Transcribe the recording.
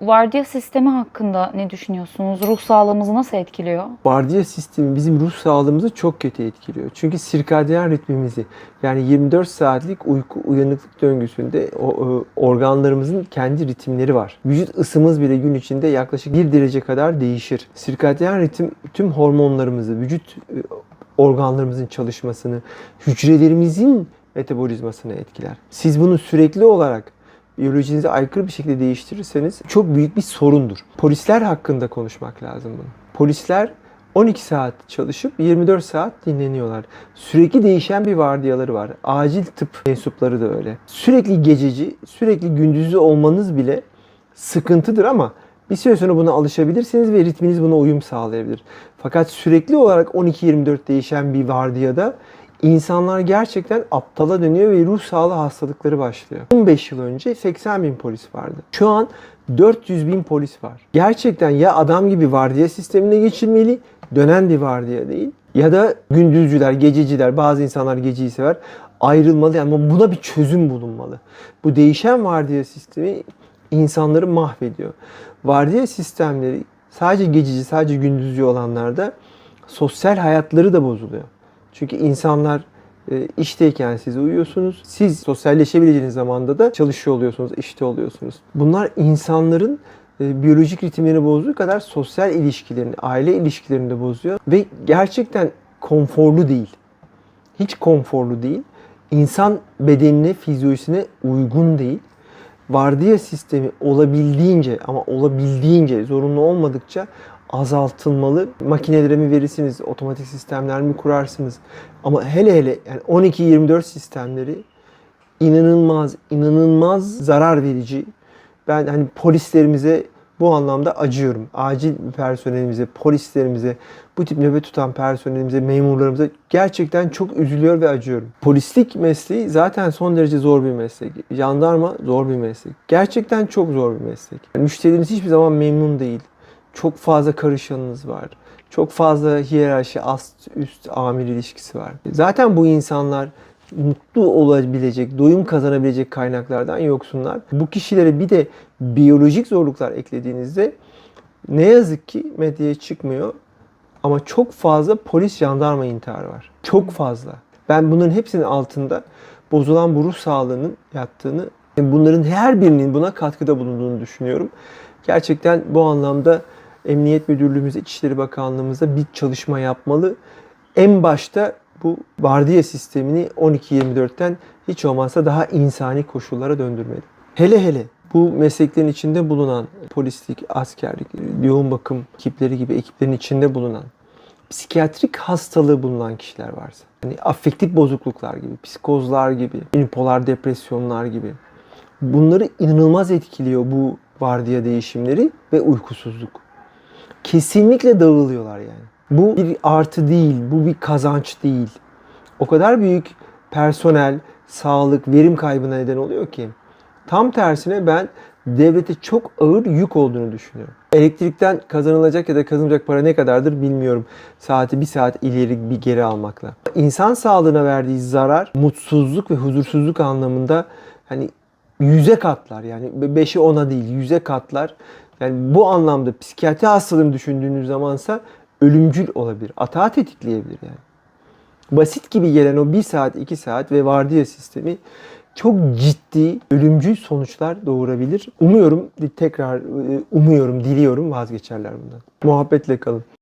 Vardiya sistemi hakkında ne düşünüyorsunuz? Ruh sağlığımızı nasıl etkiliyor? Vardiya sistemi bizim ruh sağlığımızı çok kötü etkiliyor. Çünkü sirkadiyen ritmimizi yani 24 saatlik uyku uyanıklık döngüsünde o, o, organlarımızın kendi ritimleri var. Vücut ısımız bile gün içinde yaklaşık 1 derece kadar değişir. Sirkadiyen ritim tüm hormonlarımızı, vücut e, organlarımızın çalışmasını, hücrelerimizin metabolizmasını etkiler. Siz bunu sürekli olarak biyolojinize aykırı bir şekilde değiştirirseniz çok büyük bir sorundur. Polisler hakkında konuşmak lazım bunu. Polisler 12 saat çalışıp 24 saat dinleniyorlar. Sürekli değişen bir vardiyaları var. Acil tıp mensupları da öyle. Sürekli gececi, sürekli gündüzlü olmanız bile sıkıntıdır ama bir süre sonra buna alışabilirsiniz ve ritminiz buna uyum sağlayabilir. Fakat sürekli olarak 12-24 değişen bir vardiyada insanlar gerçekten aptala dönüyor ve ruh sağlığı hastalıkları başlıyor. 15 yıl önce 80 bin polis vardı. Şu an 400 bin polis var. Gerçekten ya adam gibi vardiya sistemine geçilmeli, dönen bir vardiya değil. Ya da gündüzcüler, gececiler, bazı insanlar geceyi sever, ayrılmalı ama buna bir çözüm bulunmalı. Bu değişen vardiya sistemi insanları mahvediyor. Vardiya sistemleri sadece gececi, sadece gündüzcü olanlarda sosyal hayatları da bozuluyor. Çünkü insanlar e, işteyken siz uyuyorsunuz. Siz sosyalleşebileceğiniz zamanda da çalışıyor oluyorsunuz, işte oluyorsunuz. Bunlar insanların e, biyolojik ritimlerini bozduğu kadar sosyal ilişkilerini, aile ilişkilerini de bozuyor. Ve gerçekten konforlu değil. Hiç konforlu değil. İnsan bedenine, fizyolojisine uygun değil. Vardiya sistemi olabildiğince ama olabildiğince zorunlu olmadıkça azaltılmalı. Makinelere mi verirsiniz, otomatik sistemler mi kurarsınız? Ama hele hele yani 12-24 sistemleri inanılmaz, inanılmaz zarar verici. Ben hani polislerimize bu anlamda acıyorum. Acil personelimize, polislerimize, bu tip nöbet tutan personelimize, memurlarımıza gerçekten çok üzülüyor ve acıyorum. Polislik mesleği zaten son derece zor bir meslek. Jandarma zor bir meslek. Gerçekten çok zor bir meslek. Yani müşteriniz hiçbir zaman memnun değil. Çok fazla karışanınız var. Çok fazla hiyerarşi, ast üst amir ilişkisi var. Zaten bu insanlar mutlu olabilecek, doyum kazanabilecek kaynaklardan yoksunlar. Bu kişilere bir de biyolojik zorluklar eklediğinizde ne yazık ki medyaya çıkmıyor ama çok fazla polis jandarma intiharı var. Çok fazla. Ben bunların hepsinin altında bozulan bu ruh sağlığının yattığını, bunların her birinin buna katkıda bulunduğunu düşünüyorum. Gerçekten bu anlamda Emniyet Müdürlüğümüz, İçişleri Bakanlığımızda bir çalışma yapmalı. En başta bu vardiya sistemini 12-24'ten hiç olmazsa daha insani koşullara döndürmeli. Hele hele bu mesleklerin içinde bulunan polislik, askerlik, yoğun bakım ekipleri gibi ekiplerin içinde bulunan psikiyatrik hastalığı bulunan kişiler varsa, hani affektif bozukluklar gibi, psikozlar gibi, unipolar depresyonlar gibi bunları inanılmaz etkiliyor bu vardiya değişimleri ve uykusuzluk. Kesinlikle dağılıyorlar yani. Bu bir artı değil, bu bir kazanç değil. O kadar büyük personel, sağlık, verim kaybına neden oluyor ki. Tam tersine ben devlete çok ağır yük olduğunu düşünüyorum. Elektrikten kazanılacak ya da kazanılacak para ne kadardır bilmiyorum. Saati bir saat ileri bir geri almakla. İnsan sağlığına verdiği zarar, mutsuzluk ve huzursuzluk anlamında hani yüze katlar yani beşi ona değil yüze katlar. Yani bu anlamda psikiyatri hastalığını düşündüğünüz zamansa ölümcül olabilir. Atağı tetikleyebilir yani. Basit gibi gelen o 1 saat 2 saat ve vardiya sistemi çok ciddi ölümcül sonuçlar doğurabilir. Umuyorum tekrar umuyorum diliyorum vazgeçerler bundan. Muhabbetle kalın.